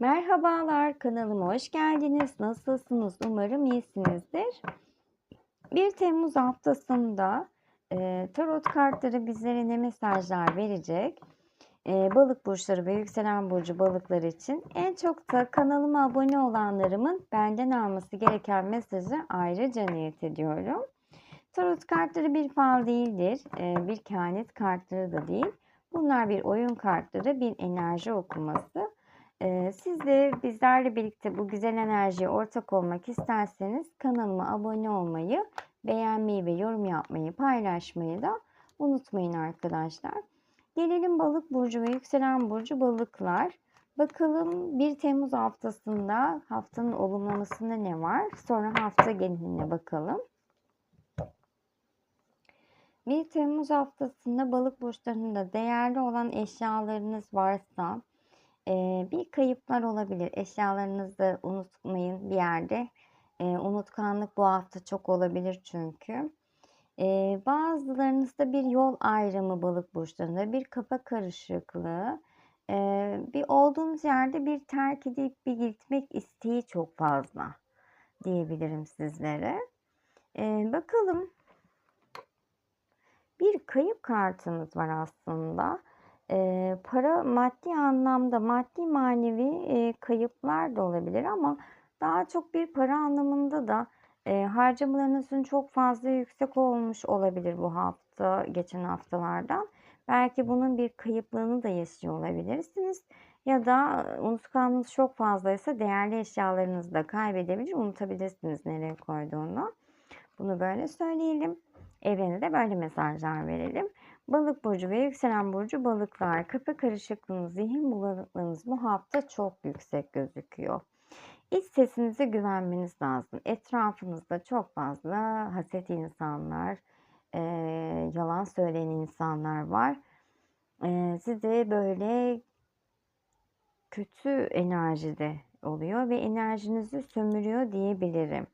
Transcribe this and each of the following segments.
Merhabalar, kanalıma hoş geldiniz. Nasılsınız? Umarım iyisinizdir. 1 Temmuz haftasında e, tarot kartları bizlere ne mesajlar verecek? E, balık burçları ve yükselen burcu balıklar için en çok da kanalıma abone olanlarımın benden alması gereken mesajı ayrıca niyet ediyorum. Tarot kartları bir fal değildir, e, bir kehanet kartları da değil. Bunlar bir oyun kartları, bir enerji okuması. Ee, siz de bizlerle birlikte bu güzel enerjiye ortak olmak isterseniz kanalıma abone olmayı, beğenmeyi ve yorum yapmayı, paylaşmayı da unutmayın arkadaşlar. Gelelim balık burcu ve yükselen burcu balıklar. Bakalım 1 Temmuz haftasında haftanın olumlamasında ne var? Sonra hafta geneline bakalım. 1 Temmuz haftasında balık burçlarında değerli olan eşyalarınız varsa, bir kayıplar olabilir. Eşyalarınızı unutmayın bir yerde. unutkanlık bu hafta çok olabilir çünkü. bazılarınızda bir yol ayrımı balık burçlarında, bir kafa karışıklığı, bir olduğunuz yerde bir terk edip bir gitmek isteği çok fazla diyebilirim sizlere. bakalım. Bir kayıp kartınız var aslında. Eee, para maddi anlamda, maddi manevi, eee, kayıplar da olabilir ama daha çok bir para anlamında da, eee, harcamalarınızın çok fazla yüksek olmuş olabilir bu hafta, geçen haftalardan. Belki bunun bir kayıplığını da yaşıyor olabilirsiniz ya da unutkanlığınız çok fazlaysa değerli eşyalarınızı da kaybedebilir, unutabilirsiniz nereye koyduğunu. Bunu böyle söyleyelim. Evrene de böyle mesajlar verelim. Balık burcu ve yükselen burcu balıklar. Kafa karışıklığınız, zihin bulanıklığınız bu hafta çok yüksek gözüküyor. İç sesinize güvenmeniz lazım. Etrafınızda çok fazla haset insanlar, e, yalan söyleyen insanlar var. E, size böyle kötü enerjide oluyor ve enerjinizi sömürüyor diyebilirim.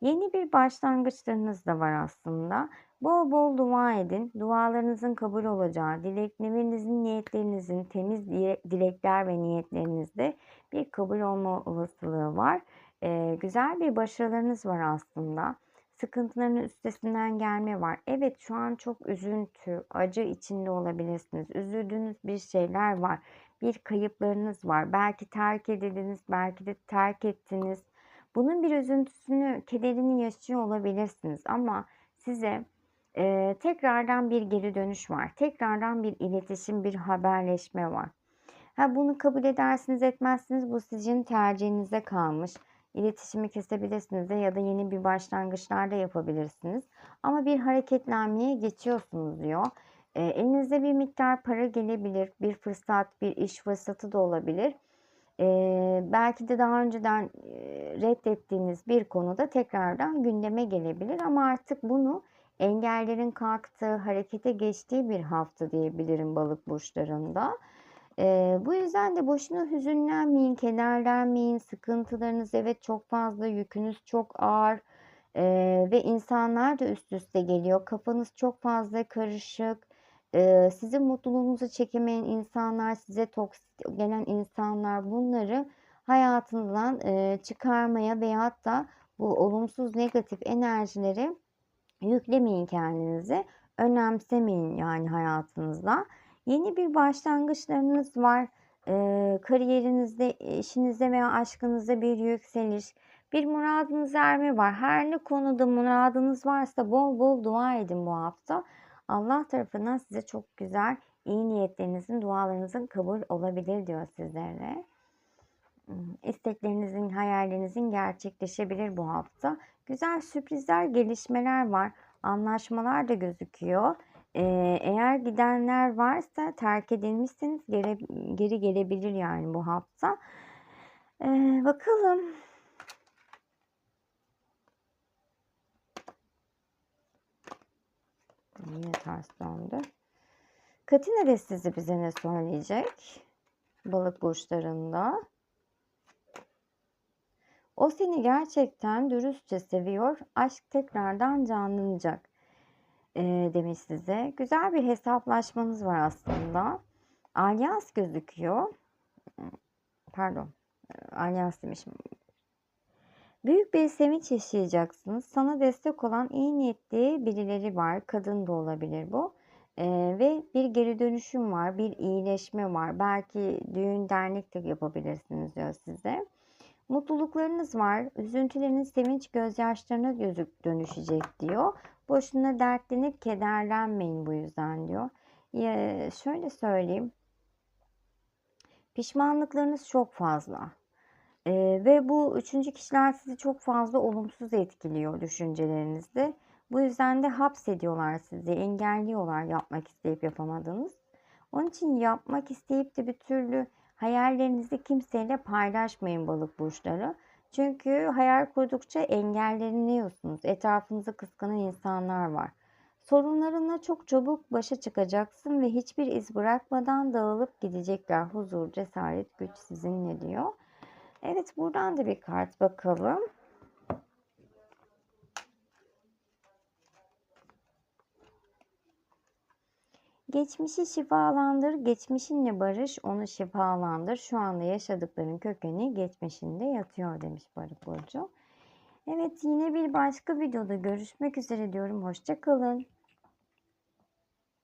Yeni bir başlangıçlarınız da var aslında. Bol bol dua edin. Dualarınızın kabul olacağı, dileklerinizin, niyetlerinizin, temiz dilekler ve niyetlerinizde bir kabul olma olasılığı var. Ee, güzel bir başarılarınız var aslında. Sıkıntıların üstesinden gelme var. Evet şu an çok üzüntü, acı içinde olabilirsiniz. Üzüldüğünüz bir şeyler var. Bir kayıplarınız var. Belki terk edildiniz, belki de terk ettiniz. Bunun bir üzüntüsünü, kederini yaşıyor olabilirsiniz ama size e, tekrardan bir geri dönüş var. Tekrardan bir iletişim, bir haberleşme var. Ha, bunu kabul edersiniz etmezsiniz bu sizin tercihinize kalmış. İletişimi kesebilirsiniz de ya da yeni bir başlangıçlar da yapabilirsiniz. Ama bir hareketlenmeye geçiyorsunuz diyor. E, elinizde bir miktar para gelebilir. Bir fırsat, bir iş fırsatı da olabilir. E, belki de daha önceden reddettiğiniz bir konuda tekrardan gündeme gelebilir. Ama artık bunu engellerin kalktığı, harekete geçtiği bir hafta diyebilirim balık burçlarında. Ee, bu yüzden de boşuna hüzünlenmeyin, kederlenmeyin. Sıkıntılarınız evet çok fazla, yükünüz çok ağır. Ee, ve insanlar da üst üste geliyor. Kafanız çok fazla karışık. Ee, sizin mutluluğunuzu çekemeyen insanlar, size toksik gelen insanlar bunları hayatınızdan e, çıkarmaya veyahut da bu olumsuz negatif enerjileri Yüklemeyin kendinizi. Önemsemeyin yani hayatınızda. Yeni bir başlangıçlarınız var. Kariyerinizde, işinizde veya aşkınızda bir yükseliş, bir muradınız erme var. Her ne konuda muradınız varsa bol bol dua edin bu hafta. Allah tarafından size çok güzel, iyi niyetlerinizin, dualarınızın kabul olabilir diyor sizlere. Hmm, isteklerinizin, hayallerinizin gerçekleşebilir bu hafta. Güzel sürprizler, gelişmeler var. Anlaşmalar da gözüküyor. Ee, eğer gidenler varsa terk edilmişseniz geri, geri gelebilir yani bu hafta. Ee, bakalım. Yine ters döndü. Katina destesi bize ne söyleyecek? Balık burçlarında. O seni gerçekten dürüstçe seviyor, aşk tekrardan canlanacak e, demiş size. Güzel bir hesaplaşmanız var aslında. Alyans gözüküyor. Pardon. alyans demişim. Büyük bir sevinç yaşayacaksınız. Sana destek olan iyi niyetli birileri var. Kadın da olabilir bu. Ee, ve bir geri dönüşüm var, bir iyileşme var. Belki düğün dernek de yapabilirsiniz diyor size. Mutluluklarınız var. Üzüntüleriniz sevinç gözyaşlarına gözük dönüşecek diyor. Boşuna dertlenip kederlenmeyin bu yüzden diyor. Ya, şöyle söyleyeyim. Pişmanlıklarınız çok fazla. Ee, ve bu üçüncü kişiler sizi çok fazla olumsuz etkiliyor düşüncelerinizde. Bu yüzden de hapsediyorlar sizi, engelliyorlar yapmak isteyip yapamadığınız. Onun için yapmak isteyip de bir türlü hayallerinizi kimseyle paylaşmayın balık burçları. Çünkü hayal kurdukça engelleniyorsunuz. Etrafınızda kıskanan insanlar var. Sorunlarınla çok çabuk başa çıkacaksın ve hiçbir iz bırakmadan dağılıp gidecekler. Huzur, cesaret, güç sizinle diyor. Evet buradan da bir kart bakalım. Geçmişi şifalandır, geçmişinle barış, onu şifalandır. Şu anda yaşadıkların kökeni geçmişinde yatıyor demiş Barış Burcu. Evet yine bir başka videoda görüşmek üzere diyorum. Hoşçakalın.